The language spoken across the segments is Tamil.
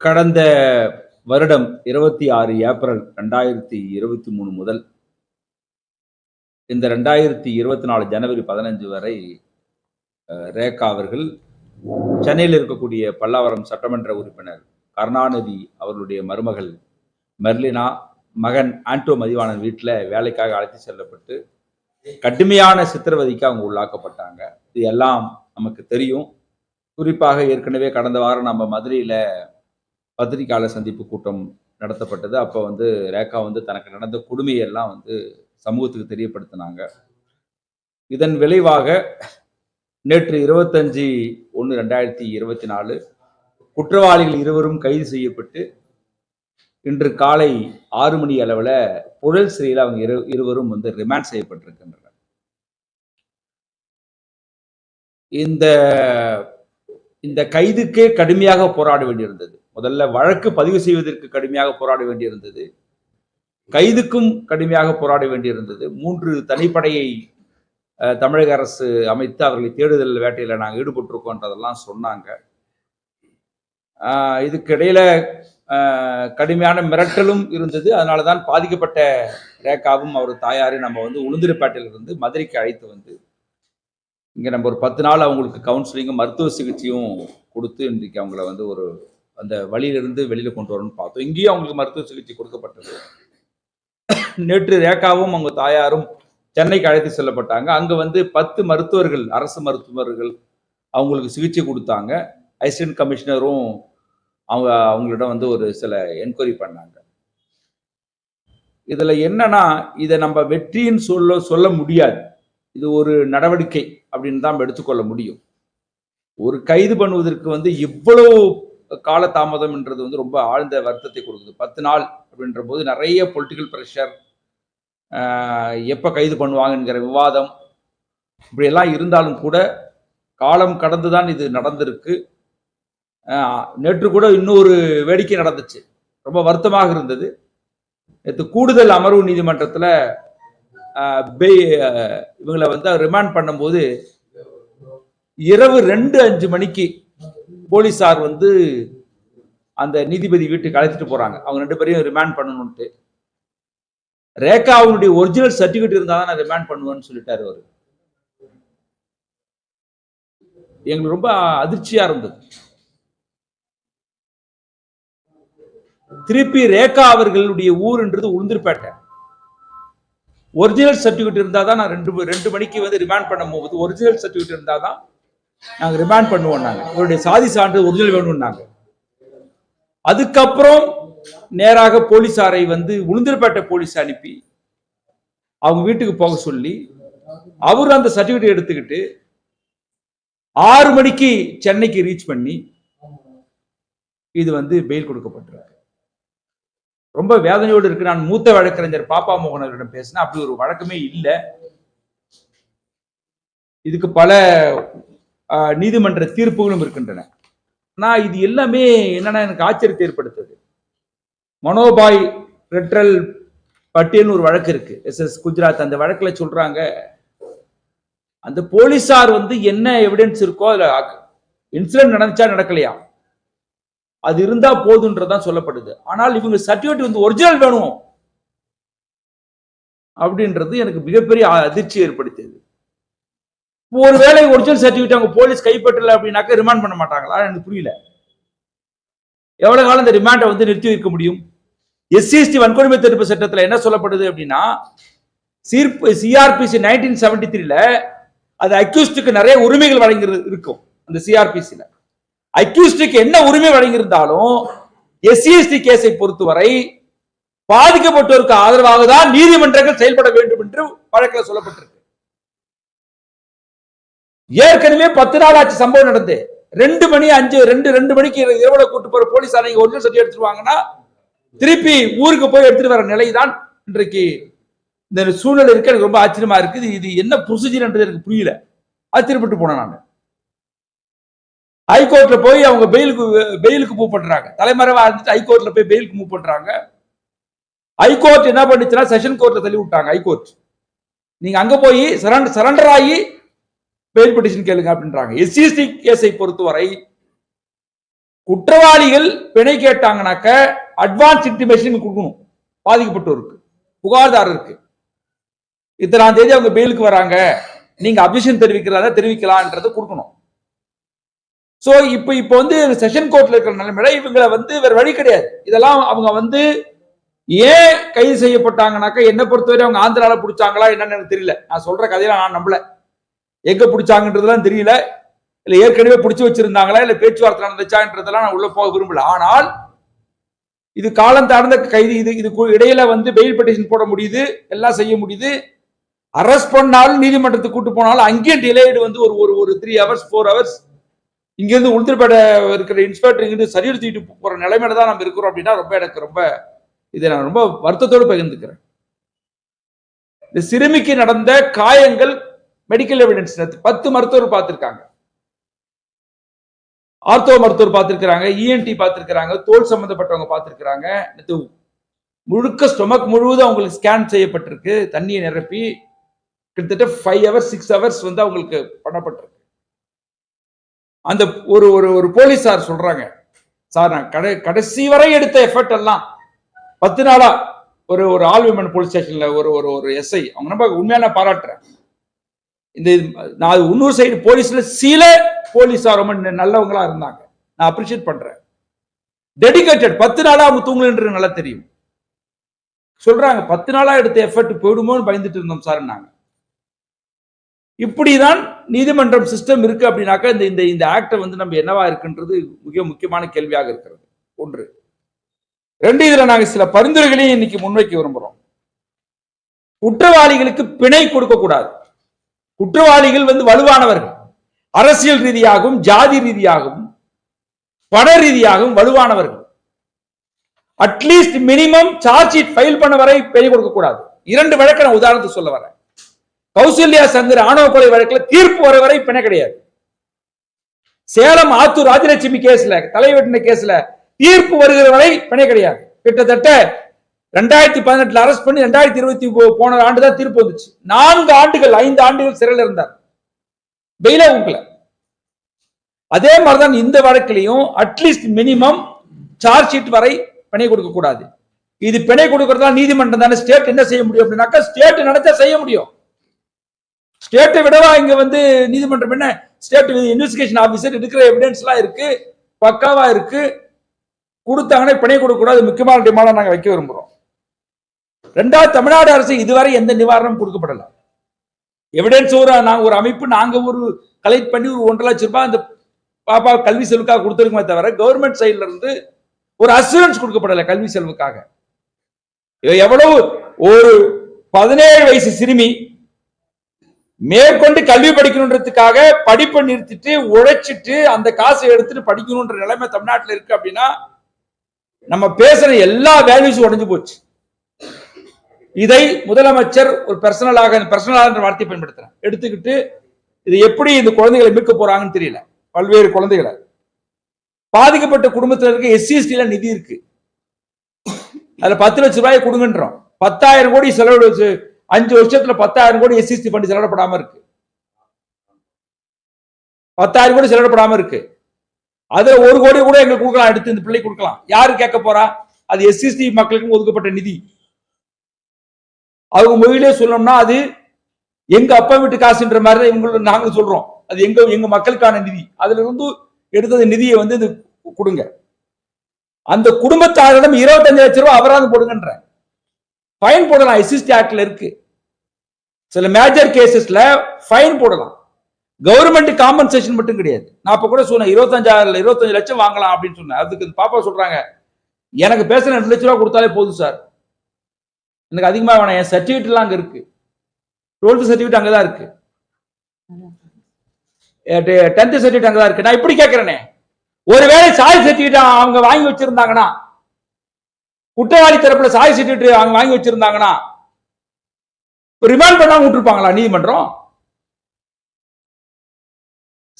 கடந்த வருடம் இருபத்தி ஆறு ஏப்ரல் ரெண்டாயிரத்தி இருபத்தி மூணு முதல் இந்த ரெண்டாயிரத்தி இருபத்தி நாலு ஜனவரி பதினஞ்சு வரை ரேகா அவர்கள் சென்னையில் இருக்கக்கூடிய பல்லாவரம் சட்டமன்ற உறுப்பினர் கருணாநிதி அவர்களுடைய மருமகள் மெர்லினா மகன் ஆண்டோ மதிவாணன் வீட்டில் வேலைக்காக அழைத்து செல்லப்பட்டு கடுமையான சித்திரவதைக்கு அவங்க உள்ளாக்கப்பட்டாங்க. இது எல்லாம் நமக்கு தெரியும். குறிப்பாக ஏற்கனவே கடந்த வாரம் நம்ம மதுரையில் பத்திரிகையாளர் சந்திப்பு கூட்டம் நடத்தப்பட்டது. அப்போ வந்து ரேகா வந்து தனக்கு நடந்த கொடுமையெல்லாம் வந்து சமூகத்துக்கு தெரியப்படுத்தினாங்க. இதன் விளைவாக நேற்று இருபத்தஞ்சி ஒன்று ரெண்டாயிரத்தி இருபத்தி நாலு குற்றவாளிகள் இருவரும் கைது செய்யப்பட்டு இன்று காலை ஆறு மணி அளவில் புழல் சிறையில் அவங்க இரு இருவரும் வந்து ரிமாண்ட் செய்யப்பட்டிருக்கின்றனர். இந்த இந்த கைதுக்கே கடுமையாக போராட வேண்டியிருந்தது. முதல்ல வழக்கு பதிவு செய்வதற்கு கடுமையாக போராட வேண்டியிருந்தது. கைதுக்கும் கடுமையாக போராட வேண்டியிருந்தது. மூன்று தனிப்படையை தமிழக அரசு அமைத்து அவர்களை தேடுதல் வேட்டையில் நாங்கள் ஈடுபட்டிருக்கோன்றதெல்லாம் சொன்னாங்க. ஆஹ், இதுக்கு கடுமையான மிரட்டலும் இருந்தது. அதனால தான் பாதிக்கப்பட்ட ரேகாவும் அவர் தாயாரையும் நம்ம வந்து உளுந்திருப்பேட்டையிலிருந்து மதுரைக்கு அழைத்து வந்து இங்கே நம்ம ஒரு பத்து நாள் அவங்களுக்கு கவுன்சிலிங்கும் மருத்துவ சிகிச்சையும் கொடுத்து இன்றைக்கு அவங்கள வந்து ஒரு அந்த வழியிலிருந்து வெளியில் கொண்டு வரணும்னு பார்த்தோம். இங்கேயும் அவங்களுக்கு மருத்துவ சிகிச்சை கொடுக்கப்பட்டது. நேற்று ரேகாவும் அவங்க தாயாரும் சென்னைக்கு அழைத்து செல்லப்பட்டாங்க. அங்கே வந்து பத்து மருத்துவர்கள் அரசு மருத்துவர்கள் அவங்களுக்கு சிகிச்சை கொடுத்தாங்க. அசிஸ்டன்ட் கமிஷனரும் அவங்க அவங்களிடம் வந்து ஒரு சில என்கொயரி பண்ணாங்க. இதில் என்னன்னா இதை நம்ம வெற்றின்னு சொல்ல சொல்ல முடியாது. இது ஒரு நடவடிக்கை அப்படின்னு தான் எடுத்துக்கொள்ள முடியும். ஒரு கைது பண்ணுவதற்கு வந்து இவ்வளவு கால தாமதம்ன்றது வந்து ரொம்ப ஆழ்ந்த வருத்தத்தை கொடுக்குது. பத்து நாள் அப்படின்ற போது நிறைய பொலிட்டிக்கல் ப்ரெஷர் எப்போ கைது பண்ணுவாங்கங்கிற விவாதம் இப்படியெல்லாம் இருந்தாலும் கூட காலம் கடந்து தான் இது நடந்திருக்கு. நேற்று கூட இன்னொரு வேடிக்கை நடந்துச்சு. ரொம்ப வருத்தமாக இருந்தது. நேற்று கூடுதல் அமர்வு நீதிமன்றத்தில் இவங்களை வந்து ரிமாண்ட் பண்ணும்போது இரவு ரெண்டு அஞ்சு மணிக்கு போலீஸார் வந்து அந்த நீதிபதி வீட்டுக்கு அழைச்சிட்டு போறாங்க. அவங்க ரெண்டு பேரையும் ரிமாண்ட் பண்ணணும்ட்டு ரேகா அவனுடைய ஒரிஜினல் சர்டிபிகேட் இருந்தால் தான் நான் ரிமாண்ட் பண்ணுவேன்னு சொல்லிட்டாரு அவர். எங்களுக்கு ரொம்ப அதிர்ச்சியா இருந்தது. திருப்பி ரேகா அவர்களுடைய ஊருன்றது உளுந்தூர்பேட்டை. ஒரிஜினல் சர்டிபிகேட் இருந்தால் தான் நான் ரெண்டு ரெண்டு மணிக்கு வந்து ரிமாண்ட் பண்ணும் போது ஒரிஜினல் சர்டிபிகேட் இருந்தால் தான் நாங்கள் ரிமாண்ட் பண்ணுவோம் நாங்கள் இவருடைய சாதி சான்று ஒரிஜினல் வேணும்னாங்க அதுக்கப்புறம் நேராக போலீஸாரை வந்து உளுந்தூர்பேட்டை போலீஸ் அனுப்பி அவங்க வீட்டுக்கு போக சொல்லி அவர் அந்த சர்டிபிகேட் எடுத்துக்கிட்டு ஆறு மணிக்கு சென்னைக்கு ரீச் பண்ணி இது வந்து பெயில் கொடுக்கப்பட்டிருக்கு. ரொம்ப வேதனையோடு இருக்கு. நான் மூத்த வழக்கறிஞர் பாப்பா மோகன் அவரிடம் பேசினேன். அப்படி ஒரு வழக்கமே இல்லை. இதுக்கு பல நீதிமன்ற தீர்ப்புகளும் இருக்கின்றன. நான் இது எல்லாமே என்னன்னா எனக்கு ஆச்சரியத்தை ஏற்படுத்துது. மனோபாய் ரெட்ரல் பட்டேல்னு ஒரு வழக்கு இருக்கு. எஸ். எஸ். குஜராத் அந்த வழக்கில் சொல்றாங்க அந்த போலீஸார் வந்து என்ன எவிடன்ஸ் இருக்கோ அதில் இன்சிடென்ட் நடந்துச்சா நடக்கலையா? அது இருந்தா போதுன்றதான் சொல்லப்படுது. ஆனால் இவங்க சர்டிபிகேட் வந்து ஒரிஜினல் வேணும். அப்படின்றது எனக்கு மிகப்பெரிய அதிர்ச்சி ஏற்படுத்தியது. ஒருவேளை ஒரிஜினல் சர்டிபிகேட் அவங்க போலீஸ் கைப்பற்றல அப்படின்னாக்க ரிமாண்ட் பண்ண மாட்டாங்களா? எனக்கு புரியல. எவ்வளவு காலம் இந்த ரிமாண்டை வந்து நிறுத்தி வைக்க முடியும்? எஸ்சிஎஸ்டி வன்கொடுமை தடுப்பு சட்டத்தில் என்ன சொல்லப்படுது அப்படின்னா சீர்ப்பு சிஆர்பிசி நைன்டீன் செவன்டி த்ரீல அது அக்யூஸ்டுக்கு நிறைய உரிமைகள் வழங்கி இருக்கும். அந்த சிஆர்பிசியில் அக்யூஸ்டுக்கு என்ன உரிமை வழங்கியிருந்தாலும் எஸ்சிஎஸ்டி கேஸை பொறுத்தவரை பாதிக்கப்பட்டோருக்கு ஆதரவாக தான் நீதிமன்றங்கள் செயல்பட வேண்டும் என்று வழக்கில் சொல்லப்பட்டிருக்கு. ஏற்கனவே பத்து நாள் ஆச்சு சம்பவம் நடந்து. ரெண்டு மணி அஞ்சு ரெண்டு ரெண்டு மணிக்கு இரவுல கூட்டு போற போலீஸ் நீங்க ஒரிஜினல் சர்டிஃபிகேட் எடுத்துட்டு வாங்கன்னா திருப்பி ஊருக்கு போய் எடுத்துட்டு வர நிலை தான் இன்றைக்கு இந்த சூழ்நிலை இருக்கு. எனக்கு ரொம்ப ஆச்சரியமா இருக்குது இது என்ன ப்ரொசீஜர்ன்றது எனக்கு புரியல. ஆச்சரியப்பட்டு போனேன் நான். ஹைகோர்ட்ல போய் அவங்க பெயிலுக்கு பெயிலுக்கு மூவ் பண்றாங்க. தலைமறைவா இருந்துட்டு ஹைகோர்ட்ல போய் பெயிலுக்கு மூவ் பண்றாங்க. ஹைகோர்ட் என்ன பண்ணுச்சுன்னா செஷன் கோர்ட்ல தள்ளி விட்டாங்க ஹைகோர்ட். நீங்க அங்க போய் சரண்டர் சரண்டர் ஆகி பெயில் பெட்டிஷன் கேளுங்க அப்படின்றாங்க. எஸ்சிஎஸ்டி கேஸை பொறுத்தவரை குற்றவாளிகள் பிணை கேட்டாங்கனாக்க அட்வான்ஸ் இன்டிமேஷன் கொடுக்கணும். பாதிக்கப்பட்டோருக்கு. புகார்தாரருக்கு. இத்தனாம் தேதி அவங்க பெயிலுக்கு வராங்க. நீங்க அப்ஜெக்ஷன் தெரிவிக்கிறதா தெரிவிக்கலாம்ன்றதை கொடுக்கணும். சோ இப்போ இப்போ வந்து செஷன் கோர்ட்ல இருக்கிற நிலைமையில இவங்களை வந்து வேற வழி கிடையாது. இதெல்லாம் அவங்க வந்து ஏன் கைது செய்யப்பட்டாங்கனாக்கா என்ன பொறுத்தவரை அவங்க ஆந்திரால பிடிச்சாங்களா என்னன்னு எனக்கு தெரியல. நான் சொல்ற கதையில நான் நம்பல. எங்க பிடிச்சாங்கன்றதுலாம் தெரியல. இல்ல ஏற்கனவே பிடிச்சு வச்சிருந்தாங்களா? இல்ல பேச்சுவார்த்தை நடந்துச்சான்றதெல்லாம் நான் உள்ள போக விரும்பல. ஆனால் இது காலம் தாழ்ந்த கைது இது இதுக்கு இடையில வந்து பெயில் பெட்டிஷன் போட முடியுது எல்லாம் செய்ய முடியுது. அரெஸ்ட் பண்ணாலும் நீதிமன்றத்துக்கு கூட்டு போனாலும் அங்கேயும் டிலேடு வந்து ஒரு ஒரு ஒரு த்ரீ ஹவர்ஸ் ஃபோர் ஹவர்ஸ் இங்கேருந்து உளுந்தூர்பேட்டை இருக்கிற இன்ஸ்பெக்டர் இங்கிருந்து சரியல் தூக்கிட்டு போற நிலைமையில தான் நம்ம இருக்கிறோம் அப்படின்னா ரொம்ப எனக்கு ரொம்ப இதை நான் ரொம்ப வருத்தத்தோடு பகிர்ந்துக்கிறேன். இந்த சிறுமிக்கு நடந்த காயங்கள் மெடிக்கல் எவிடன்ஸ் பத்து மருத்துவர் பார்த்துருக்காங்க. ஆர்த்தோ மருத்துவர் பார்த்துருக்குறாங்க இஎன்டி பார்த்துருக்குறாங்க தோல் சம்மந்தப்பட்டவங்க பார்த்துருக்குறாங்க. முழுக்க ஸ்டொமக் முழுவதும் அவங்களுக்கு ஸ்கேன் செய்யப்பட்டிருக்கு. தண்ணியை நிரப்பி கிட்டத்தட்ட ஃபைவ் ஹவர்ஸ் சிக்ஸ் ஹவர்ஸ் வந்து அவங்களுக்கு பண்ணப்பட்டிருக்கு. அந்த ஒரு ஒரு ஒரு போலீஸார் சொல்றாங்க. சார் நான் கடை கடைசி வரை எடுத்த எஃபர்ட் எல்லாம் பத்து நாளா ஒரு ஒரு ஆல் விமன் போலீஸ் ஸ்டேஷன்ல ஒரு ஒரு ஒரு எஸ்ஐ அவங்க நம்ம உண்மையான பாராட்டுறேன். இந்த நான் இன்னொரு சைடு போலீஸ்ல சில போலீஸார் ரொம்ப நல்லவங்களா இருந்தாங்க. நான் அப்ரிஷியேட் பண்றேன். டெடிகேட்டட் பத்து நாளா அவங்க தூங்கலன்றது நல்லா தெரியும். சொல்றாங்க பத்து நாளா எடுத்த எஃபர்ட் போயிடுமோன்னு பயந்துட்டு இருந்தோம் சார் நாங்க. இப்படிதான் நீதிமன்றம் சிஸ்டம் இருக்கு அப்படின்னாக்கா இந்த இந்த இந்த ஆக்டை வந்து நம்ம என்னவா இருக்குன்றது மிக முக்கியமான கேள்வியாக இருக்கிறது. ஒன்று. ரெண்டு இதுல நாங்க சில பரிந்துரைகளையும் இன்னைக்கு முன்வைக்க விரும்புறோம். குற்றவாளிகளுக்கு பிணை கொடுக்க கூடாது குற்றவாளிகள் வந்து வலுவானவர்கள். அரசியல் ரீதியாகவும் ஜாதி ரீதியாகவும் பண ரீதியாகவும் வலுவானவர்கள். At least minimum charge sheet file பண்ண வரை பெரிய கொடுக்க கூடாது. இரண்டு வழக்கை நான் உதாரணத்துக்கு சொல்ல வரேன். கௌசல்யா சங்கர் ஆணவ கொலை வழக்குல தீர்ப்பு வர வரை பிணை கிடையாது. சேலம் ஆத்தூர் ராஜலட்சுமி கேஸ்ல தலைவெட்டின கேஸ்ல தீர்ப்பு வருகிற வரை பிணை கிடையாது. கிட்டத்தட்ட ரெண்டாயிரத்தி பதினெட்டுல அரெஸ்ட் பண்ணி ரெண்டாயிரத்தி இருபத்தி போன ஆண்டு தான் தீர்ப்பு வந்துச்சு. நான்கு ஆண்டுகள் ஐந்து ஆண்டுகள் சிறையில் இருந்தார். பெயிலே உங்களை. அதே மாதிரிதான் இந்த வழக்கிலையும் at least minimum charge sheet வரை பிணை கொடுக்க கூடாது. இது பிணை கொடுக்கறதா நீதிமன்றம் தானே ஸ்டேட் என்ன செய்ய முடியும் அப்படின்னாக்கா ஸ்டேட் நடத்த செய்ய முடியும். ஸ்டேட்டை விடவா இங்க வந்து நீதிமன்றம் என்ன? ஸ்டேட் இன்வெஸ்டிகேஷன் ஆபீசர் இருக்கிற எவிடன்ஸ் எல்லாம் இருக்கு பக்காவா இருக்கு. கொடுத்தாங்கன்னா பிணை கொடுக்க கூடாது. முக்கியமான டிமாண்டா நாங்க வைக்க விரும்புறோம். ரெண்டாவது தமிழ்நாடு அரசு இதுவரை எந்த நிவாரணம் கொடுக்கப்படல. எவிடன்ஸ் ஒரு நாங்க ஒரு அமைப்பு நாங்க ஒரு கலெக்ட் பண்ணி ஒரு ஒன்றரை லட்சம் ரூபாய் அந்த பாப்பா கல்வி செலவுக்காக கொடுத்துருக்குமே தவிர கவர்மெண்ட் சைட்ல இருந்து ஒரு அசூரன்ஸ் கொடுக்கப்படல கல்வி செலவுக்காக. எவ்வளவு? ஒரு பதினேழு வயசு சிறுமி மேற்கொண்டு கல்வி படிக்கணுன்றதுக்காக படிப்பை நிறுத்திட்டு உழைச்சிட்டு அந்த காசை எடுத்துட்டு படிக்கணுன்ற நிலைமை தமிழ்நாட்டில் இருக்கு அப்படின்னா நம்ம பேசுற எல்லா வேல்யூஸும் உடஞ்சு போச்சு. இதை முதலமைச்சர் ஒரு பர்சனலாக பர்சனலாக என்ற வார்த்தையை பயன்படுத்துறேன் எடுத்துக்கிட்டு இது எப்படி இந்த குழந்தைகளை மீட்க போறாங்கன்னு தெரியல. பல்வேறு குழந்தைகளை. பாதிக்கப்பட்ட குடும்பத்தில் இருக்க எஸ்சிஎஸ்டில நிதி இருக்கு. அதுல பத்து லட்சம் ரூபாய் கொடுங்கன்றோம். பத்தாயிரம் கோடி செலவு அஞ்சு வருஷத்துல பத்தாயிரம் கோடி எஸ்சிஎஸ்டி ஃபண்ட் செலவிடப்படாம இருக்கு. பத்தாயிரம் கோடி செலவிடப்படாம இருக்கு. அதுல ஒரு கோடி கூட எங்களுக்கு கொடுக்கலாம். எடுத்து இந்த பிள்ளை கொடுக்கலாம். யாரு கேட்க போறா? அது எஸ்சிஎஸ்டி மக்களுக்கு ஒதுக்கப்பட்ட நிதி. அவங்க மொழியிலே சொல்லணும்னா அது எங்க அப்பா வீட்டு காசுன்ற மாதிரி தான் இவங்க நாங்கள் சொல்றோம். அது எங்க எங்க மக்களுக்கான நிதி. அதுல இருந்து எடுத்தது நிதியை வந்து இது கொடுங்க. அந்த குடும்பத்தாரிடம் இருபத்தஞ்சு லட்சம் ரூபாய் அபராதம் போடுங்கன்ற. ஃபைன் போடலாம் எஸ்சிஸ்டி ஆக்ட்ல இருக்கு. சில மேஜர் கேசஸ்ல ஃபைன் போடலாம். கவர்மெண்ட் காம்பன்சேஷன் மட்டும் கிடையாது. நான் அப்ப கூட சொன்னேன் இருபத்தஞ்சாயிரம் இருபத்தஞ்சு லட்சம் வாங்கலாம் அப்படின்னு சொன்னேன். அதுக்கு பாப்பா சொல்றாங்க எனக்கு பேசுற ரெண்டு லட்ச ரூபா கொடுத்தாலே போதும் சார். எனக்கு அதிகமாக வேணாம். என் சர்டிஃபிகேட்லாம் அங்கே இருக்கு. டுவெல்த் சர்டிஃபிகேட் அங்கே தான் இருக்கு டென்த் அங்கே தான் இருக்கு. நான் இப்படி கேட்குறேனே ஒருவேளை சாய் சர்டிஃபிகேட் அவங்க வாங்கி வச்சிருந்தாங்கன்னா குற்றவாளி தரப்புல சாய் சர்டிஃபிகேட் அவங்க வாங்கி வச்சிருந்தாங்கன்னா ரிமாண்ட் பண்ணாம விட்டுருப்பாங்களா நீதிமன்றம்?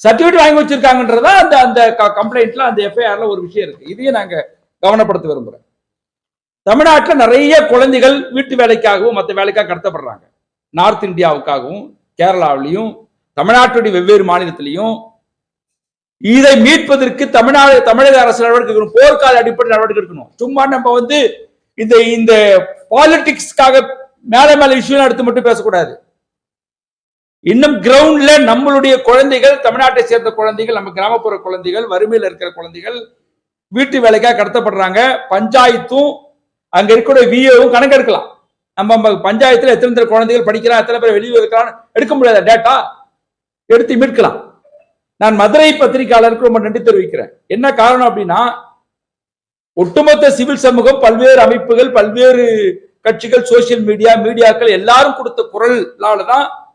சர்டிஃபிகேட் வாங்கி வச்சிருக்காங்கன்றதா அந்த அந்த கம்ப்ளைண்ட்ல அந்த எஃப்ஐஆர்ல ஒரு விஷயம் இருக்கு. இதையும் நாங்க கவனப்படுத்த விரும்புறேன். தமிழ்நாட்டில் நிறைய குழந்தைகள் வீட்டு வேலைக்காகவும் மற்ற வேலைக்காக கடத்தப்படுறாங்க. நார்த் இந்தியாவுக்காகவும் கேரளாவிலையும் தமிழ்நாட்டுடைய வெவ்வேறு மாநிலத்திலையும். இதை மீட்பதற்கு தமிழ்நாடு தமிழக அரசு நடவடிக்கை எடுக்கணும். போர்க்கால அடிப்படை நடவடிக்கை எடுக்கணும். சும்மா நம்ம வந்து இந்த இந்த பாலிடிக்ஸ்க்காக மேல மேல விஷயம் எடுத்து மட்டும் பேசக்கூடாது. இன்னும் கிரவுண்ட்ல நம்மளுடைய குழந்தைகள் தமிழ்நாட்டை சேர்ந்த குழந்தைகள் நம்ம கிராமப்புற குழந்தைகள் வறுமையில் இருக்கிற குழந்தைகள் வீட்டு வேலைக்காக கடத்தப்படுறாங்க. பஞ்சாயத்தும் அங்க இருக்கக்கூடிய விஏவும் கணக்கெடுக்கலாம் நம்ம நம்ம பஞ்சாயத்துல எத்தனை எத்தனை குழந்தைகள் படிக்கிறான் எத்தனை பேர் வெளியில் இருக்கிறான் எடுக்க முடியாத டேட்டா எடுத்து மீட்கலாம். நான் மதுரை பத்திரிகையாளருக்கு ரொம்ப நன்றி தெரிவிக்கிறேன். என்ன காரணம் அப்படின்னா ஒட்டுமொத்த சிவில் சமூகம் பல்வேறு அமைப்புகள் பல்வேறு கட்சிகள் சோசியல் மீடியா மீடியாக்கள் எல்லாரும் கொடுத்த குரலால தான்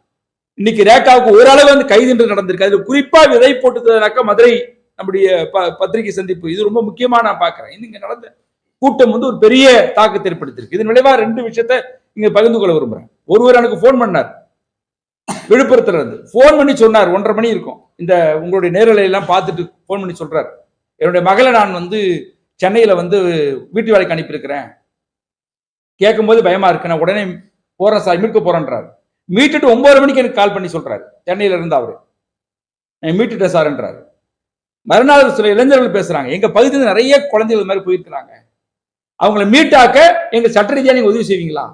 இன்னைக்கு ரேகாவுக்கு ஓரளவு வந்து கைது நடந்திருக்கு. அதுல குறிப்பா விதை போட்டுனாக்கா மதுரை நம்முடைய ப- பத்திரிகை சந்திப்பு. இது ரொம்ப முக்கியமா நான் பாக்குறேன் இங்க நடந்த கூட்டம் வந்து ஒரு பெரிய தாக்கத்தை ஏற்படுத்தியிருக்கு. இதன் விளைவா ரெண்டு விஷயத்த இங்க பகிர்ந்து கொள்ள விரும்புறேன். ஒருவர் எனக்கு ஃபோன் பண்ணார். விழுப்புரத்துல இருந்து. ஃபோன் பண்ணி சொன்னார். ஒன்றரை மணி இருக்கும். இந்த உங்களுடைய நேரலை எல்லாம் பார்த்துட்டு ஃபோன் பண்ணி சொல்றார். என்னுடைய மகளை நான் வந்து சென்னையில வந்து வீட்டு வேலைக்கு அனுப்பியிருக்கிறேன். கேட்கும்போது பயமா இருக்கு. நான் உடனே போறேன் சார் மீட்க போறேன்றார். மீட்டுட்டு ஒன்பது மணிக்கு எனக்கு கால் பண்ணி சொல்றாரு. சென்னையில இருந்து அவரு. நான் மீட்டுட்டேன் சார்ன்றாரு மறுநாள் சில இளைஞர்கள் பேசுறாங்க. எங்க பகுதியில் நிறைய குழந்தைகள் மாதிரி போயிருக்கிறாங்க. அவங்கள மீட்டாக்க எங்க சட்ட ரீதியா நீங்க உதவி செய்வீங்களா?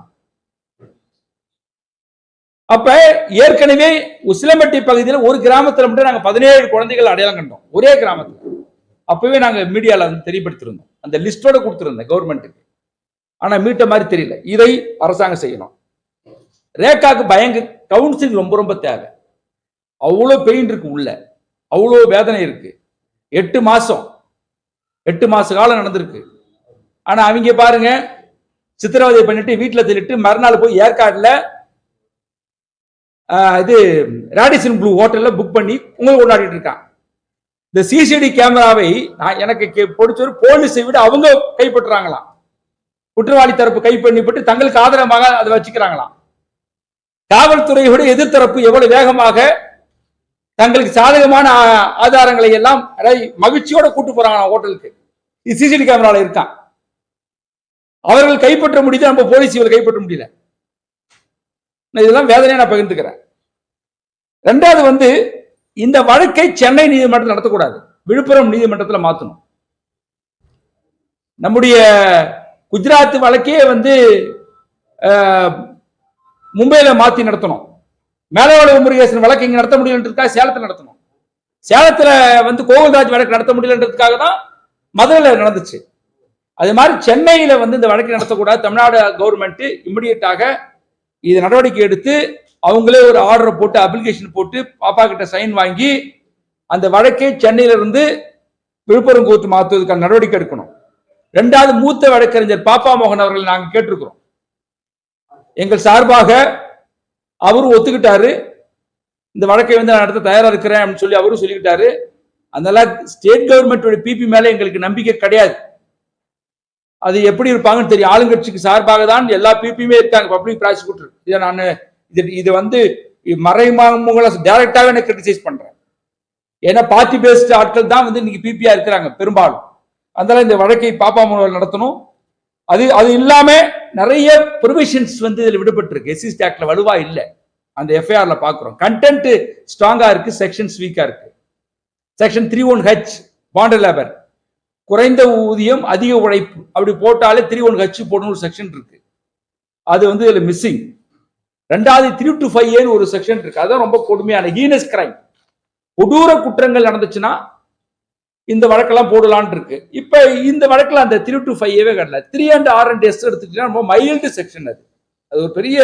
அப்ப ஏற்கனவே உசிலம்பட்டி பகுதியில் ஒரு கிராமத்தில் மட்டும் நாங்கள் பதினேழு குழந்தைகள் அடையாளம் கண்டோம். ஒரே கிராமத்தில். அப்பவே நாங்கள் மீடியாவில் வந்து தெரியப்படுத்திருந்தோம். அந்த லிஸ்டோட கொடுத்துருந்தோம் கவர்மெண்ட்டுக்கு. ஆனால் மீட்ட மாதிரி தெரியல. இதை அரசாங்கம் செய்யணும். ரேகாக்கு பயங்க கவுன்சிலிங் ரொம்ப ரொம்ப தேவை. அவ்வளோ பெயின் இருக்கு உள்ள. அவ்வளோ வேதனை இருக்கு. எட்டு மாசம். எட்டு மாச காலம் நடந்திருக்கு. ஆனா அவங்க பாருங்க சித்திரவதை பண்ணிட்டு வீட்டில் தள்ளிட்டு மறுநாள் போய் ஏற்காடில் இது ராடிசன் ப்ளூ ஹோட்டலில் புக் பண்ணி உங்களுக்கு கொண்டாடிட்டு இருக்கான். இந்த சிசிடி கேமராவை நான் எனக்கு கே- பிடிச்ச போலீஸை விட அவங்க கைப்பற்றுறாங்களாம். குற்றவாளி தரப்பு கைப்பண்ணிப்பட்டு தங்களுக்கு ஆதரவாக அதை வச்சுக்கிறாங்களாம். காவல்துறையை விட எதிர்த்தரப்பு எவ்வளவு வேகமாக தங்களுக்கு சாதகமான ஆதாரங்களை எல்லாம் மகிழ்ச்சியோட கூட்டு போறாங்க ஹோட்டலுக்கு. சிசிடி கேமராவில் இருக்கான். அவர்கள் கைப்பற்ற முடியுது நம்ம போலீஸ் இவர்கள் கைப்பற்ற முடியல. நான் இதெல்லாம் வேதனையாக நான் பகிர்ந்துக்கிறேன். ரெண்டாவது வந்து இந்த வழக்கை சென்னை நீதிமன்றத்தில் நடத்தக்கூடாது. விழுப்புரம் நீதிமன்றத்தில் மாற்றணும் நம்முடைய குஜராத் வழக்கே வந்து மும்பையில் மாற்றி நடத்தணும். மேலவளவு முருகேசன் வழக்கு இங்கே நடத்த முடியலன்றதுக்காக சேலத்தில் நடத்தணும். சேலத்தில் வந்து கோகுல்ராஜ் வழக்கு நடத்த முடியலன்றதுக்காக தான் மதுரையில் நடந்துச்சு. அது மாதிரி சென்னையில் வந்து இந்த வழக்கு நடத்தக்கூடாது. தமிழ்நாடு கவர்மெண்ட் இமிடியட்டாக இது நடவடிக்கை எடுத்து அவங்களே ஒரு ஆர்டர் போட்டு அப்ளிகேஷன் போட்டு பாப்பா கிட்ட சைன் வாங்கி அந்த வழக்கை சென்னையிலிருந்து விழுப்புரம் கோர்ட்டு மாற்றுவதற்கான நடவடிக்கை எடுக்கணும். ரெண்டாவது மூத்த வழக்கறிஞர் பாப்பா மோகன் அவர்களை நாங்கள் கேட்டிருக்கிறோம். எங்கள் சார்பாக அவரும் ஒத்துக்கிட்டாரு. இந்த வழக்கை வந்து நான் நடத்த தயாராக இருக்கிறேன் அப்படின்னு சொல்லி அவரும் சொல்லிக்கிட்டாரு. அதனால ஸ்டேட் கவர்மெண்ட்டோட பிபி மேலே எங்களுக்கு நம்பிக்கை கிடையாது. அது எப்படி இருப்பாங்கன்னு தெரியும். ஆளுங்கட்சிக்கு சார்பாக தான் எல்லா பிபியுமே இருக்காங்க. பப்ளிக் ப்ராசிக்யூட்டர் இதை நான் இது இது வந்து மறைமுகங்களை டைரக்டாவே நான் கிரிட்டிசைஸ் பண்றேன். ஏன்னா பார்ட்டி பேஸ்ட் ஆட்கள் தான் வந்து இன்னைக்கு பிபியா இருக்கிறாங்க பெரும்பாலும். அதனால இந்த வழக்கை பாப்பா முனவர் நடத்தணும். அது அது இல்லாம நிறைய ப்ரொவிஷன்ஸ் வந்து இதில் விடுபட்டிருக்கு. எஸ்சி ஆக்ட்ல வலுவா இல்லை. அந்த எஃப்ஐஆர்ல பாக்குறோம். கண்டென்ட் ஸ்ட்ராங்கா இருக்கு செக்ஷன்ஸ் வீக்கா இருக்கு. Section three one H bonded labour குறைந்த ஊதியம் அதிக உழைப்பு. அப்படி போட்டாலே த்ரீ ஒன் ஹெச் போடணும் ஒரு செக்ஷன் இருக்கு. அது வந்து இதில் மிஸ்ஸிங் ரெண்டாவது த்ரீ டு ஃபைவ் ஏன்னு ஒரு செக்ஷன் இருக்கு. அதுதான் ரொம்ப கொடுமையான ஹீனஸ் கிரைம் கொடூர குற்றங்கள் நடந்துச்சுன்னா இந்த வழக்கெல்லாம் போடலான் இருக்கு. இப்போ இந்த வழக்கில் அந்த three two five ஏவே three and R and S எடுத்துக்கிட்டீங்கன்னா ரொம்ப மைல்டு செக்ஷன் அது. அது ஒரு பெரிய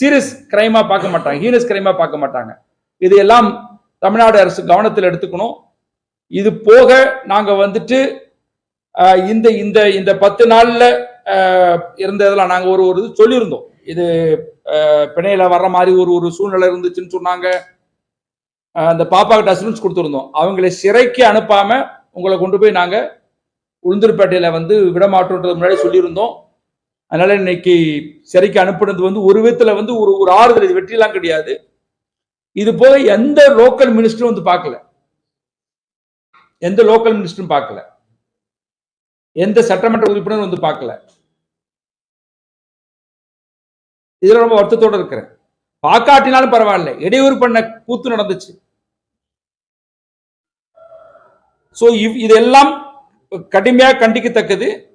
சீரியஸ் கிரைமா பார்க்க மாட்டாங்க. ஹீனஸ் கிரைமா பார்க்க மாட்டாங்க. இது எல்லாம் தமிழ்நாடு அரசு கவனத்தில் எடுத்துக்கணும். இது போக நாங்கள் வந்துட்டு இந்த இந்த இந்த பத்து நாள்ல இருந்ததெல்லாம் நாங்க ஒரு ஒரு இது சொல்லியிருந்தோம். இது பிணையில வர்ற மாதிரி ஒரு ஒரு சூழ்நிலை இருந்துச்சுன்னு சொன்னாங்க. அந்த பாப்பாக்கிட்ட அசூரன்ஸ் கொடுத்துருந்தோம். அவங்களை சிறைக்கு அனுப்பாம உங்களை கொண்டு போய் நாங்க உளுந்தூர்பேட்டையில வந்து விடமாட்டோன்றது முன்னாடி சொல்லியிருந்தோம். அதனால இன்னைக்கு சிறைக்கு அனுப்புனது வந்து ஒரு விதத்துல வந்து ஒரு ஒரு ஆறுதல். இது வெற்றிலாம் கிடையாது. இது போக எந்த லோக்கல் மினிஸ்டரும் வந்து பார்க்கல. எந்த லோக்கல் மினிஸ்டரும் பார்க்கல. எந்த சட்டமன்ற உறுப்பினரும் வந்து பார்க்கல. இதுல ரொம்ப வருத்தத்தோட இருக்கிறேன். பார்க்காட்டினாலும் பரவாயில்ல. இடையூறு பண்ண கூத்து நடந்துச்சு. ஸோ இவ் இதெல்லாம் கடுமையாக கண்டிக்கத்தக்கது.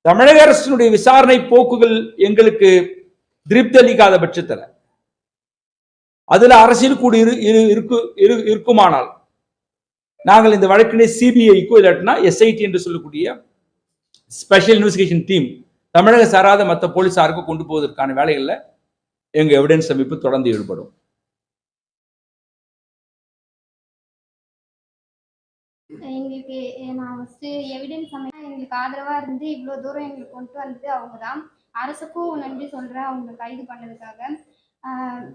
தமிழக அரசினுடைய விசாரணை போக்குகள் எங்களுக்கு திருப்தி அளிக்காத பட்சத்தில். அதில் அரசியல் கூடி இரு இரு- இருக்கு இரு- இருக்குமானால் நாங்கள் இந்த வழக்கினை சிபிஐக்கோ இல்லாட்டினா எஸ்ஐடி என்று சொல்லக்கூடிய ஸ்பெஷல் இன்வெஸ்டிகேஷன் டீம் தமிழக சாராத மற்ற போலீசாருக்கு கொண்டு போவதற்கான வேலைகளில் எங்கள் எவிடன்ஸ் அமைப்பு தொடர்ந்து ஈடுபடும். எங்களுக்கு நான் ஃபஸ்ட்டு எவிடன்ஸ் சமயம் எங்களுக்கு ஆதரவாக இருந்து இவ்வளோ தூரம் எங்களுக்கு கொண்டு வந்தது அவங்க தான் அரசுக்கும் நன்றி சொல்கிறேன் அவங்களை கைது பண்ணதுக்காக. ஆஹ்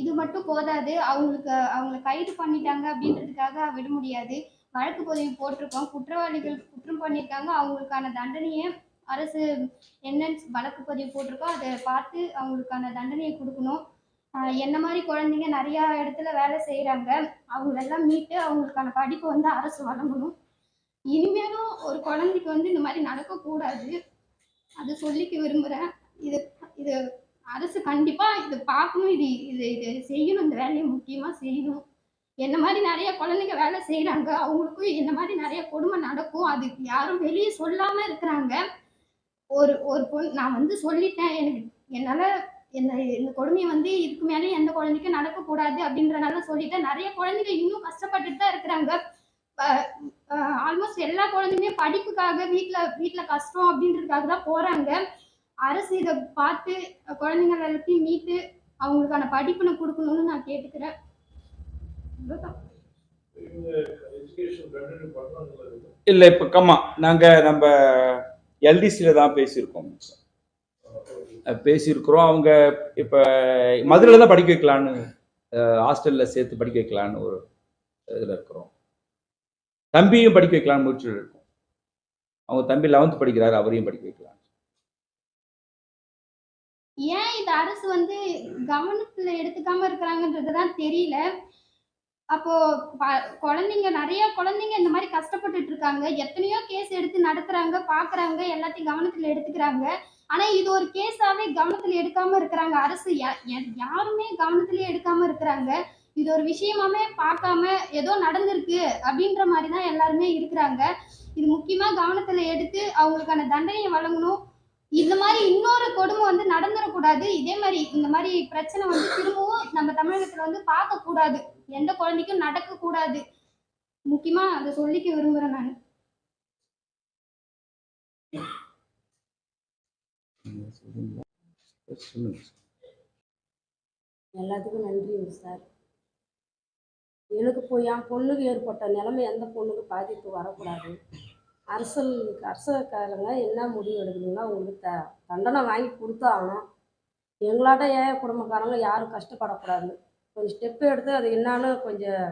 இது மட்டும் போதாது அவங்களுக்கு அவங்கள கைது பண்ணிட்டாங்க அப்படின்றதுக்காக விட முடியாது. வழக்கு பதிவு போட்டிருக்கோம். குற்றவாளிகள் குற்றம் பண்ணியிருக்காங்க. அவங்களுக்கான தண்டனையை அரசு என்னன்னு வழக்கு பதிவு போட்டிருக்கோம். அதை பார்த்து அவங்களுக்கான தண்டனையை கொடுக்கணும். என்ன மாதிரி குழந்தைங்க நிறையா இடத்துல வேலை செய்கிறாங்க அவங்களெல்லாம் மீட்டு அவங்களுக்கான படிப்பு வந்து அரசு வழங்கணும். இனிமேலும் ஒரு குழந்தைக்கு வந்து இந்த மாதிரி நடக்கக்கூடாது. அது சொல்லிக்க விரும்புகிறேன் இது இது அரசு கண்டிப்பாக இதை பார்க்கணும். இது இது இது செய்யணும். இந்த வேலையை முக்கியமாக செய்யணும். என்ன மாதிரி நிறைய குழந்தைங்க வேலை செய்கிறாங்க அவங்களுக்கும் இந்த மாதிரி நிறைய கொடுமை நடக்கும் அது யாரும் வெளியே சொல்லாமல் இருக்கிறாங்க. ஒரு ஒரு பொண்ணு நான் வந்து சொல்லிட்டேன் எனக்கு என்னால் என்ன இந்த கொடுமையை வந்து இதுக்கு மேலே எந்த குழந்தைக்கும் நடக்கக்கூடாது அப்படின்றனால சொல்லிட்டேன். நிறைய குழந்தைங்க இன்னும் கஷ்டப்பட்டுட்டு தான் இருக்கிறாங்க. ஆல்மோஸ்ட் எல்லா குழந்தையுமே படிப்புக்காக வீட்டில் வீட்டில் கஷ்டம் அப்படின்றதுக்காக தான் போகிறாங்க அரசு இதை பார்த்து குழந்தைங்கள எல்லாத்தையும் மீட்டு அவங்களுக்கான படிப்பினை கொடுக்கணும்னு நான் கேட்டுக்கிறேன். இல்லை? இப்போ கம்மா நாங்கள் நம்ம எல்டிசியில் தான் பேசியிருக்கோம். பேசியிருக்கிறோம். அவங்க இப்போ மதுரையில் தான் படிக்க வைக்கலான்னு ஹாஸ்டலில் சேர்த்து படிக்க வைக்கலான்னு ஒரு இதில் இருக்கிறோம். தம்பியும் படிக்க வைக்கலான்னு முயற்சியில் இருக்கோம். அவங்க தம்பி லெவன்த் படிக்கிறாரு அவரையும் படிக்க வைக்கலாம் ஏன் இந்த அரசு வந்து கவனத்துல எடுத்துக்காம இருக்கிறாங்கன்றது தான் தெரியல. அப்போ ப- குழந்தைங்க நிறைய குழந்தைங்க இந்த மாதிரி கஷ்டப்பட்டுட்டு இருக்காங்க. எத்தனையோ கேஸ் எடுத்து நடத்துறாங்க பாக்குறாங்க எல்லாத்தையும் கவனத்துல எடுத்துக்கிறாங்க. ஆனா இது ஒரு கேஸாவே கவனத்துல எடுக்காம இருக்கிறாங்க. அரசு யா- யாருமே கவனத்திலேயே எடுக்காம இருக்கிறாங்க. இது ஒரு விஷயமாவே பார்க்காம ஏதோ நடந்திருக்கு அப்படின்ற மாதிரி தான் எல்லாருமே இருக்கிறாங்க. இது முக்கியமா கவனத்துல எடுத்து அவங்களுக்கான தண்டனையை வழங்கணும். இந்த மாதிரி இன்னொரு கொடுமை வந்து நடந்துடக்கூடாது இதே மாதிரி இந்த மாதிரி பிரச்சனை வந்து திரும்பவும் நம்ம தமிழகத்துல வந்து பார்க்க கூடாது எந்த குழந்தைக்கும் நடக்க கூடாது முக்கியமா அதை சொல்லிக்க விரும்புறேன் நான். எல்லாத்துக்கும் நன்றி சார். எனக்கு இப்போ என் பொண்ணுக்கு ஏற்பட்ட நிலைமை எந்த பொண்ணுக்கு பாதிப்பு வரக்கூடாது. அரசல் அரசக்காரங்க என்ன முடிவு எடுக்கணும்னா உங்களுக்கு த தண்டனை வாங்கி கொடுத்தாகணும். எங்களாட்ட ஏன் குடும்பக்காரங்க யாரும் கஷ்டப்படக்கூடாது. கொஞ்சம் ஸ்டெப்பு எடுத்து அது என்னன்னு கொஞ்சம்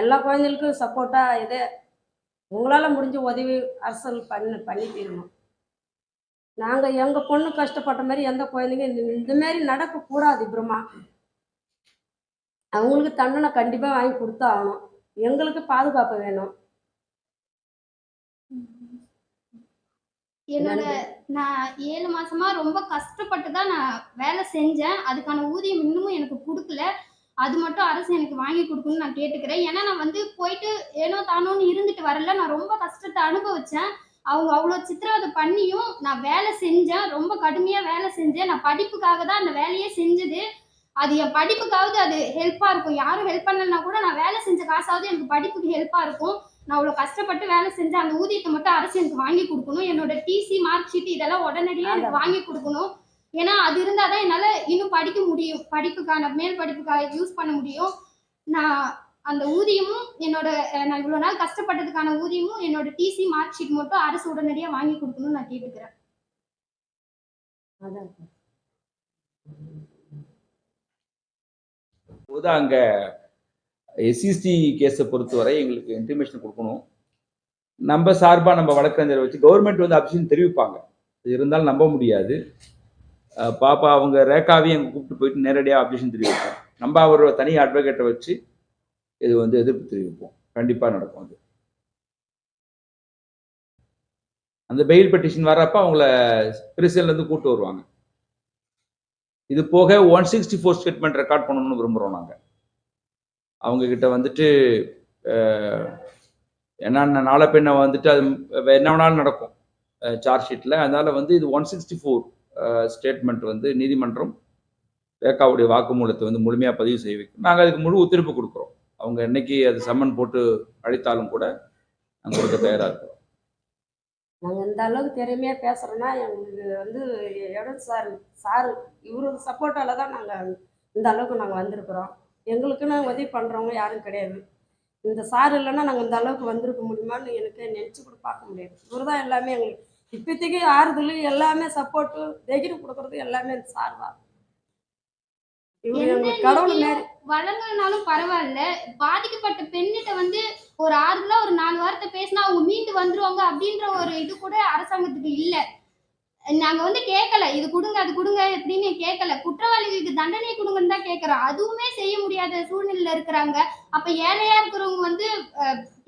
எல்லா குழந்தைகளுக்கும் சப்போர்ட்டாக இதே உங்களால் முடிஞ்ச உதவி அரசல் பண்ணி பண்ணி தரணும். நாங்கள் எங்கள் பொண்ணு கஷ்டப்பட்ட மாதிரி எந்த குழந்தைங்க இந்த இந்த மாதிரி நடக்கக்கூடாது பிரம்மா. அவங்களுக்கு தண்டனை கண்டிப்பாக வாங்கி கொடுத்தாகணும் எங்களுக்கு பாதுகாப்பு வேணும். என்னோட நான் ஏழு மாசமா ரொம்ப கஷ்டப்பட்டு தான் நான் வேலை செஞ்சேன். அதுக்கான ஊதியம் இன்னமும் எனக்கு கொடுக்கல. அது மட்டும் அரசு எனக்கு வாங்கி கொடுக்கணும்னு நான் கேட்டுக்கிறேன். ஏன்னா நான் வந்து போயிட்டு ஏனோ தானோன்னு இருந்துட்டு வரல. நான் ரொம்ப கஷ்டத்தை அனுபவிச்சேன். அவங்க அவ்வளோ சித்திரவதை பண்ணியும் நான் வேலை செஞ்சேன். ரொம்ப கடுமையாக வேலை செஞ்சேன். நான் படிப்புக்காக தான் அந்த வேலையே செஞ்சது. அது என் படிப்புக்காவது அது ஹெல்ப்பாக இருக்கும். யாரும் ஹெல்ப் பண்ணலைன்னா கூட நான் வேலை செஞ்ச காசாவது எனக்கு படிப்புக்கு ஹெல்ப்பாக இருக்கும். நான் அவ்வளோ கஷ்டப்பட்டு வேலை செஞ்சேன். அந்த ஊதியத்தை மட்டும் அரசு எனக்கு வாங்கி கொடுக்கணும். என்னோட டிசி மார்க் ஷீட் இதெல்லாம் உடனடியாக எனக்கு வாங்கி கொடுக்கணும். ஏன்னா அது இருந்தால் தான் என்னால் இன்னும் படிக்க முடியும். படிப்புக்கான மேல் படிப்புக்காக யூஸ் பண்ண முடியும். நான் அந்த ஊதியமும் என்னோட நான் இவ்வளோ நாள் கஷ்டப்பட்டதுக்கான ஊதியமும் என்னோட டிசி மார்க் ஷீட் மட்டும் அரசு உடனடியாக வாங்கி கொடுக்கணும்னு நான் கேட்டுக்கிறேன். போது அங்க எஸ்சிஎஸ்டி கேஸை பொறுத்தவரை எங்களுக்கு இன்டிமேஷன் கொடுக்கணும். நம்ம சார்பாக நம்ம வழக்கறிஞரை வச்சு கவர்மெண்ட் வந்து அப்சன் தெரிவிப்பாங்க. இது இருந்தாலும் நம்ப முடியாது. பாப்பா அவங்க ரேகாவையும் அங்கே கூப்பிட்டு போயிட்டு நேரடியாக அப்ஜெக்ஷன் தெரிவிப்போம் நம்ம அவர் தனி அட்வொகேட்டை வச்சு இது வந்து எதிர்ப்பு தெரிவிப்போம். கண்டிப்பாக நடக்கும் அது. அந்த பெயில் பெட்டிஷன் வர்றப்ப அவங்கள பிரிசல்ல கூப்பிட்டு வருவாங்க. இது போக one sixty four statement record பண்ணணும்னு விரும்புகிறோம் நாங்கள் அவங்கக்கிட்ட வந்துட்டு என்னென்ன நாளை பெண்ணை வந்துட்டு அது என்ன வேணாலும் நடக்கும். சார்ஜ் ஷீட்டில் அதனால் வந்து இது ஒன் சிக்ஸ்டி ஃபோர் ஸ்டேட்மெண்ட் வந்து நீதிமன்றம் ரேகாவுடைய வாக்குமூலத்தை வந்து முழுமையாக பதிவு செய்ய வைக்கும். நாங்கள் அதுக்கு முழு ஒத்துழைப்பு கொடுக்குறோம். அவங்க என்னைக்கு அது சம்மன் போட்டு அழைத்தாலும் கூட நாங்கள் கொடுக்க தயாராக இருக்கிறோம். நாங்கள் இந்த அளவுக்கு திறமையாக பேசுகிறோன்னா எங்களுக்கு வந்து இடம் சார் சார் இவரு சப்போர்ட்டால தான் நாங்கள் இந்த அளவுக்கு நாங்கள் வந்திருக்கிறோம். எங்களுக்குன்னு உதவி பண்ணுறவங்க யாரும் கிடையாது. இந்த சார் இல்லைன்னா நாங்கள் இந்த அளவுக்கு வந்திருக்க முடியுமான்னு எனக்கு நினச்சி கூட பார்க்க முடியாது. இவர் தான் எல்லாமே எங்களுக்கு இப்போதைக்கு ஆறுதல் எல்லாமே சப்போர்ட்டு தைரியம் கொடுக்குறது எல்லாமே சார் தான். வழங்கலனாலும் பரவாயில்ல. பாதிக்கப்பட்ட பெண்ணிட்ட வந்து ஒரு ஆறுதலா ஒரு நாலு வார்த்தை பேசினா அவங்க மீண்டு வந்துருவாங்க அப்படின்ற ஒரு இது கூட அரசாங்கத்துக்கு இல்ல. நாங்க வந்து கேட்கல இது கொடுங்க அது கொடுங்க அப்படின்னு கேட்கல குற்றவாளிகளுக்கு தண்டனை கொடுங்கன்னு தான் கேட்கறோம் அதுவுமே செய்ய முடியாத சூழ்நிலையில இருக்கிறாங்க. அப்ப ஏழையா இருக்கிறவங்க வந்து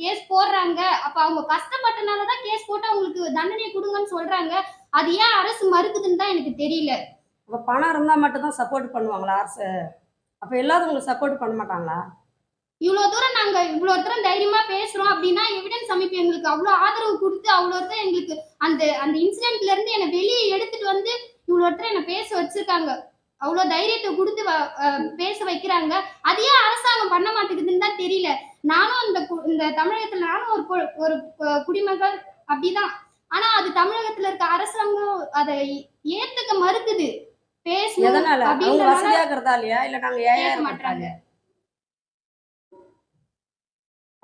கேஸ் போடுறாங்க. அப்ப அவங்க கஷ்டப்பட்டனாலதான் கேஸ் போட்டு அவங்களுக்கு தண்டனை கொடுங்கன்னு சொல்றாங்க. அது ஏன் அரசு மறுக்குதுன்னு தான் எனக்கு தெரியல. அப்ப பணம் இருந்தால் மட்டும்தான் சப்போர்ட் பண்ணுவாங்களா அரசு? அப்போ இல்லாதவங்களுக்கு சப்போர்ட் பண்ண மாட்டாங்களா? இவ்வளவு தூரம் நாங்க இவ்வளவு தூரம் தைரியமா பேசுறோம் அப்படின்னா எவிடன்ஸ் அமைப்பு எங்களுக்கு அவ்வளவு ஆதரவு கொடுத்து அவ்வளவு தூரம் எங்களுக்கு அந்த அந்த இன்சிடென்ட்ல இருந்து என்னை வெளியே எடுத்துட்டு வந்து இவ்வளவு தூரம் என்னை பேச வச்சிருக்காங்க. அவ்வளவு தைரியத்தை கொடுத்து பேச வைக்கிறாங்க. அது ஏன் அரசாங்கம் பண்ண மாட்டேங்குதுன்னு தான் தெரியல. நானும் இந்த கு- இந்த தமிழகத்துல நானும் ஒரு ஒரு குடிமகள் அப்படிதான். ஆனா அது தமிழகத்துல இருக்க அரசாங்கம் அதை ஏத்துக்க மறுக்குது. பேசணும் எதனால? அவங்க அப்படின்றனால வசதியா இருக்கிறதா இல்லையா? இல்லை நாங்கள் இருக்கிறதா மாட்டாங்க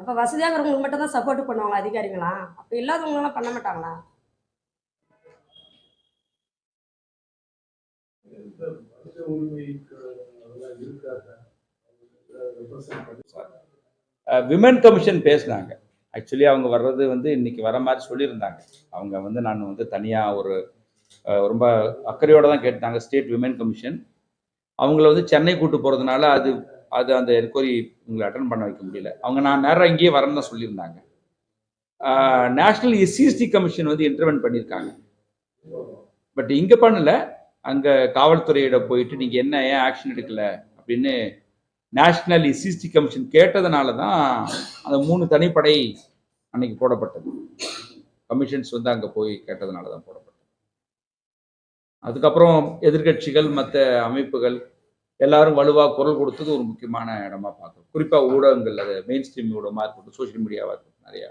அப்போ வசதியாக இருக்கிறவங்க மட்டும் தான் சப்போர்ட் பண்ணுவாங்க அதிகாரிகளாம் அப்போ இல்லாதவங்களாம் பண்ண மாட்டாங்களா? விமன் கமிஷன் பேசினாங்க. ஆக்சுவலி அவங்க வர்றது வந்து இன்னைக்கு வர மாதிரி சொல்லியிருந்தாங்க. அவங்க வந்து நான் வந்து தனியாக ஒரு ரொம்ப அக்கறையோடு தான் கேட்டாங்க ஸ்டேட் விமன் கமிஷன் அவங்கள வந்து சென்னை கூட்டு போகிறதுனால அது அது அந்த என்கொயரி உங்களை அட்டன் பண்ண வைக்க முடியல. அவங்க நான் நேரம் இங்கேயே வரேன்னு தான் சொல்லியிருந்தாங்க. நேஷ்னல் எஸ்சிஎஸ்டி கமிஷன் வந்து இன்டர்வென்ட் பண்ணியிருக்காங்க. பட் இங்கே பண்ணல. அங்கே காவல்துறையிட போயிட்டு நீங்கள் என்ன ஏன் ஆக்ஷன் எடுக்கல அப்படின்னு நேஷ்னல் எஸ்சிஎஸ்டி கமிஷன் கேட்டதுனால தான் அந்த மூணு தனிப்படை அன்னைக்கு போடப்பட்டது. கமிஷன்ஸ் வந்து அங்கே போய் கேட்டதுனால தான் போடப்பட்டது. அதுக்கப்புறம் எதிர்க்கட்சிகள் மற்ற அமைப்புகள் எல்லாரும் வலுவாக குரல் கொடுத்தது ஒரு முக்கியமான இடமா பார்க்குறோம் குறிப்பாக ஊடகங்கள் அது மெயின் ஸ்ட்ரீம் ஊடகமாக இருக்கட்டும் சோஷியல் மீடியாவாக இருக்கட்டும் நிறையா.